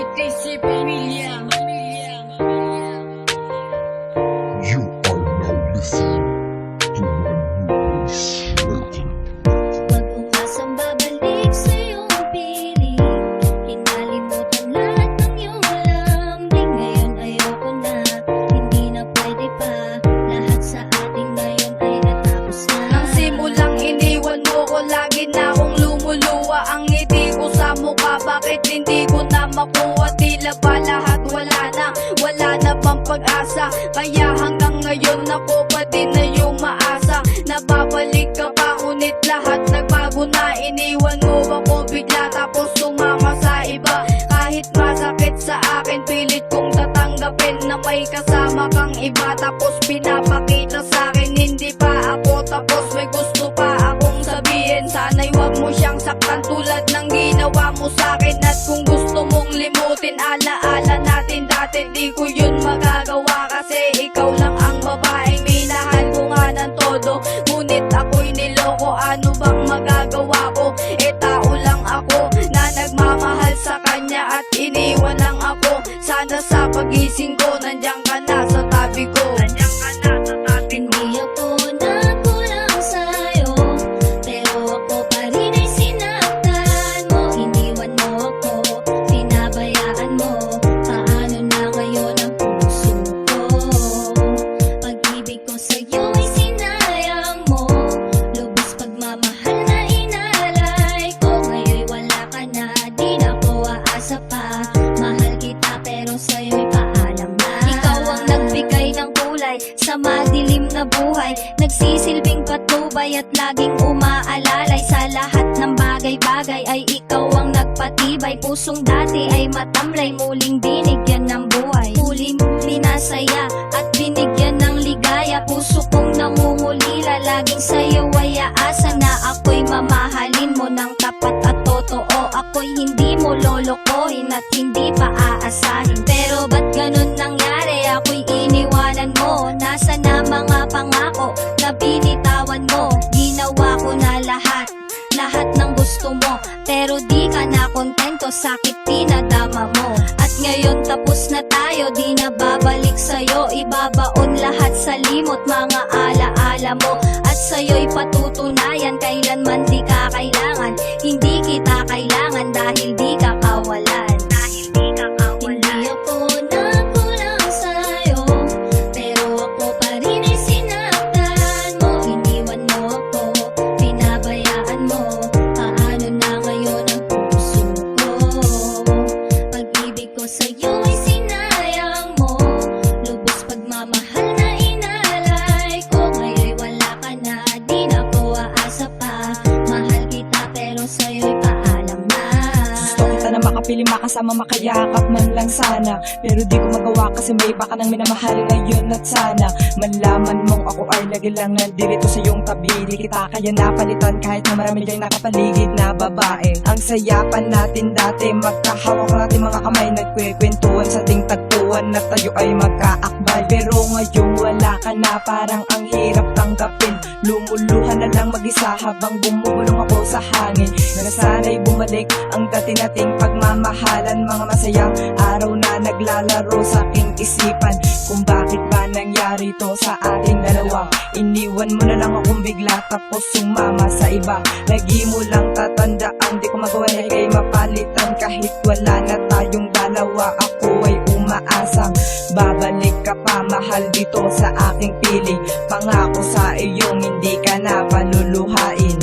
GTC Pamilya. You are now listening to my new record. Huwag umasang babalik sa iyong piling Hinalimutan lahat ng iyong lambing Ngayon ayoko na, hindi na pwede pa Lahat sa atin ngayon ay natapos na Nang simulang iniwan mo ko, lagi na akong lumuluwa Ang ngiti ko sa mukha, bakit hindi makuha Tila ba lahat? Wala na, wala na pang pag-asa? Kaya hanggang ngayon ako pa din na yung maasa. Nababalik ka pa, ngunit lahat nagbago na. Iniwan mo ako bigla tapos sumama sa iba. Kahit masakit sa akin, pilit kong tatanggapin Na may kasama kang iba. Tapos pinapakita sa akin, hindi pa ako. Tapos May gusto pa akong sabihin. Sana'y wag mo siyang saktan tulad ng ginawa mo sa akin. At kung gusto limutin, alaala natin dati Di ko yun magagawa kasi ikaw lang ang babaeng minahal ko nga ng todo Ngunit ako'y niloko, ano bang magagawa ko? E tao lang ako na nagmamahal sa kanya at iniwan lang ako. Sana sa pagising ko, nandiyan ka na sa tabi ko Nagsisilbing patnubay at laging umaalalay Sa lahat ng bagay-bagay ay ikaw ang nagpatibay. Pusong dati ay matamlay, muling binigyan ng buhay lolokohin at hindi pa aasahin. Pero ba't ganun nangyari? Ako'y iniwanan mo. Nasa na mga pangako na binitawan mo? Ginawa ko na lahat lahat ng gusto mo. Pero di ka na kontento, sakit pinadama mo. At ngayon tapos na tayo, di na babalik sa'yo. Ibabaon lahat sa limot, mga alaala mo makapili, makasama, makayakap man lang sana. Pero di ko magawa kasi may iba nang minamahal ngayon at sana. Malaman mong ako ay lagi lang nandito sa iyong tabi Di kita kaya napalitan kahit na marami kang nakapaligid na babae. Ang sayapan natin dati, magkahawak natin mga kamay Nagkwekwentuhan sa ting tagpuan na tayo ay magkaakbay. Pero ngayon wala ka na, parang ang hirap tanggapin. Lumuluhan na lang mag-isa habang bumubulong ako sa hangin. Na sana'y bumalik ang dati nating pagmamahalan. Mga masayang araw na naglalaro sa aking isipan. Kung bakit ba nangyari to sa ating dalawa? Iniwan mo na lang akong bigla tapos sumama sa iba. Lagi mo lang tatandaan di ko magawa na kay mapalitan. Kahit wala na tayong dalawa ako umaasang Babalik ka pa mahal dito sa aking piling. Pangako sa iyong hindi ka na paluluhain